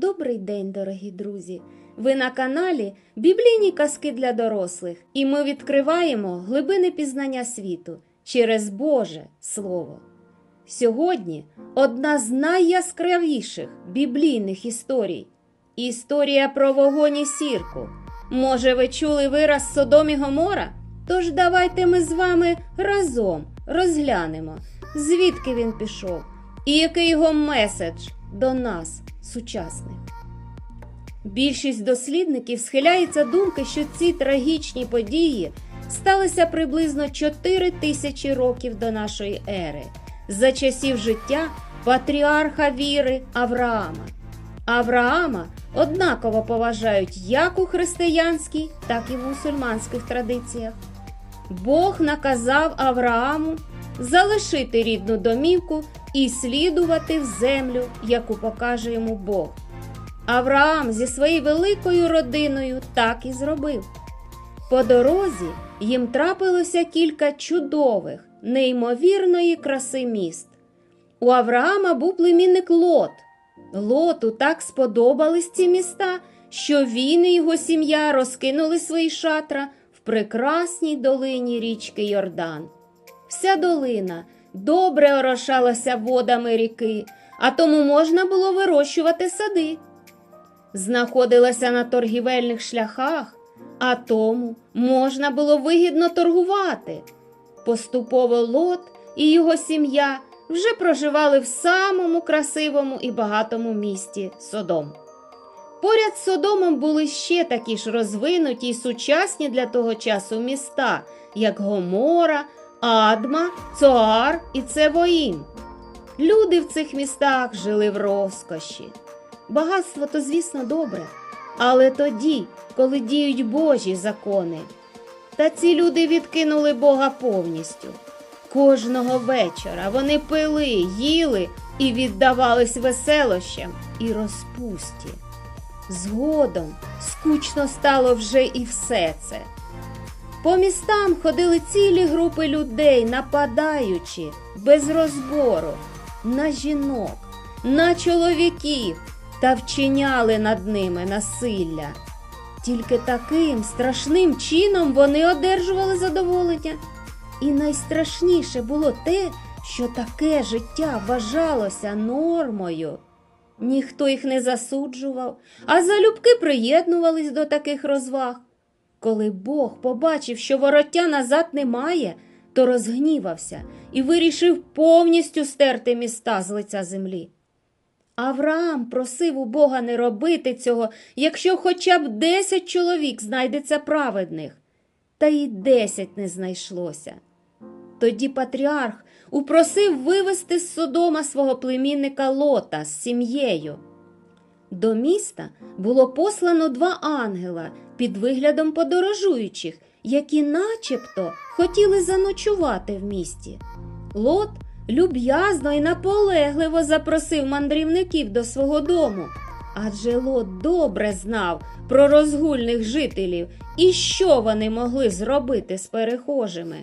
Добрий день, дорогі друзі! Ви на каналі Біблійні казки для дорослих, і ми відкриваємо глибини пізнання світу через Боже Слово. Сьогодні одна з найяскравіших біблійних історій історія про вогонь і сірку. Може, ви чули вираз Содом і Гомора? Тож давайте ми з вами разом розглянемо, звідки він пішов і який його меседж до нас, сучасних. Більшість дослідників схиляється думки, що ці трагічні події сталися приблизно 4 тисячі років до нашої ери, за часів життя патріарха віри Авраама. Авраама однаково поважають як у християнській, так і в мусульманських традиціях. Бог наказав Аврааму залишити рідну домівку і слідувати в землю, яку покаже йому Бог. Авраам зі своєю великою родиною так і зробив. По дорозі їм трапилося кілька чудових, неймовірної краси міст. У Авраама був племінник Лот. Лоту так сподобались ці міста, що він і його сім'я розкинули свої шатра в прекрасній долині річки Йордан. Вся долина добре орошалася водами ріки, а тому можна було вирощувати сади. Знаходилася на торгівельних шляхах, а тому можна було вигідно торгувати. Поступово Лот і його сім'я вже проживали в самому красивому і багатому місті Содом. Поряд з Содомом були ще такі ж розвинуті й сучасні для того часу міста, як Гомора, Адма, Цоар і Цевоїм. Люди в цих містах жили в розкоші. Багатство то, звісно, добре, але тоді, коли діють Божі закони. Та ці люди відкинули Бога повністю. Кожного вечора вони пили, їли і віддавались веселощам і розпусті. Згодом скучно стало вже і все це. По містам ходили цілі групи людей, нападаючи без розбору на жінок, на чоловіків та вчиняли над ними насилля. Тільки таким страшним чином вони одержували задоволення. І найстрашніше було те, що таке життя вважалося нормою. Ніхто їх не засуджував, а залюбки приєднувались до таких розваг. Коли Бог побачив, що вороття назад немає, то розгнівався і вирішив повністю стерти міста з лиця землі. Авраам просив у Бога не робити цього, якщо хоча б десять чоловік знайдеться праведних, та й десять не знайшлося. Тоді патріарх упросив вивезти з Содома свого племінника Лота з сім'єю. До міста було послано два ангела під виглядом подорожуючих, які начебто хотіли заночувати в місті. Лот люб'язно і наполегливо запросив мандрівників до свого дому, адже Лот добре знав про розгульних жителів і що вони могли зробити з перехожими.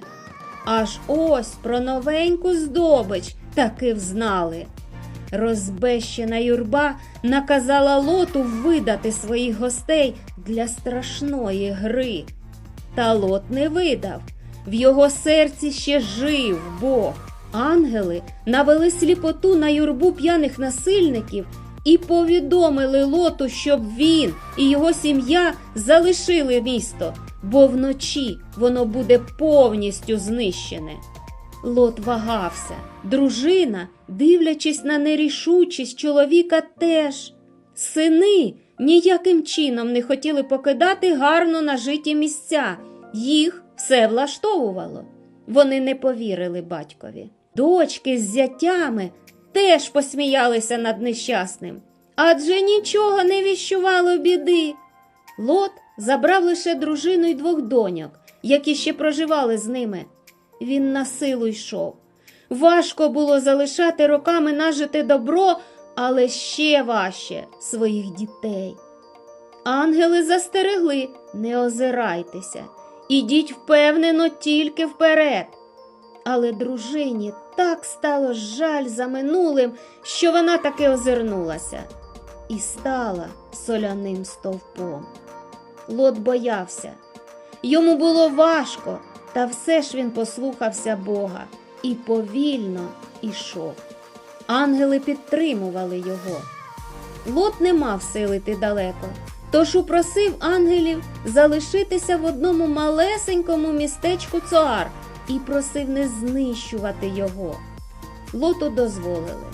Аж ось про новеньку здобич таки взнали. Розбещена юрба наказала лоту видати своїх гостей для страшної гри. Та лот не видав. В його серці ще жив Бог. Ангели навели сліпоту на юрбу п'яних насильників і повідомили лоту, щоб він і його сім'я залишили місто, бо вночі воно буде повністю знищене. Лот вагався. Дружина, дивлячись на нерішучість чоловіка, теж. Сини ніяким чином не хотіли покидати гарно нажиті місця. Їх все влаштовувало. Вони не повірили батькові. Дочки з зятями теж посміялися над нещасним. Адже нічого не віщувало біди. Лот забрав лише дружину й двох доньок, які ще проживали з ними. Він на силу йшов. Важко було залишати роками нажите добро, але ще важче своїх дітей. Ангели застерегли, не озирайтеся, ідіть впевнено тільки вперед. Але дружині так стало жаль за минулим, що вона таки озирнулася. і стала соляним стовпом. Лот боявся. Йому було важко, та все ж він послухався Бога і повільно ішов. Ангели підтримували його. Лот не мав сили йти далеко, тож упросив ангелів залишитися в одному малесенькому містечку Цоар і просив не знищувати його. Лоту дозволили.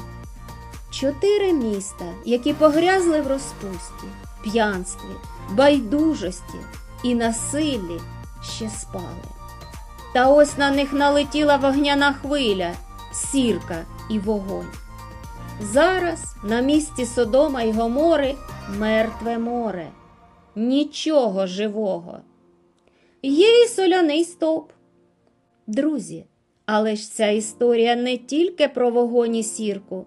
Чотири міста, які погрязли в розпусті, п'янстві, байдужості і насиллі, ще спали. Та ось на них налетіла вогняна хвиля, сірка і вогонь. Зараз на місці Содома й Гомори мертве море, нічого живого. Є і соляний стовп. Друзі, але ж ця історія не тільки про вогонь і сірку.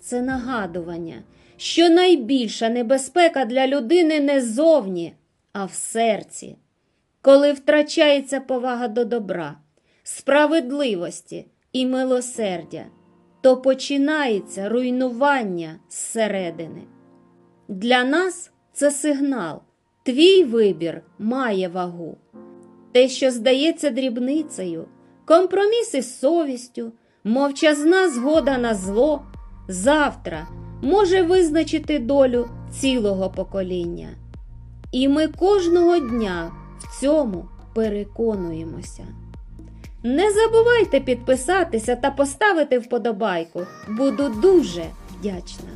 Це нагадування, що найбільша небезпека для людини не зовні, а в серці, коли втрачається повага до добра, справедливості і милосердя, то починається руйнування зсередини. Для нас це сигнал, твій вибір має вагу. Те, що здається дрібницею, компроміс із совістю, мовчазна згода на зло, завтра може визначити долю цілого покоління. І ми кожного дня в цьому переконуємося. Не забувайте підписатися та поставити вподобайку. Буду дуже вдячна.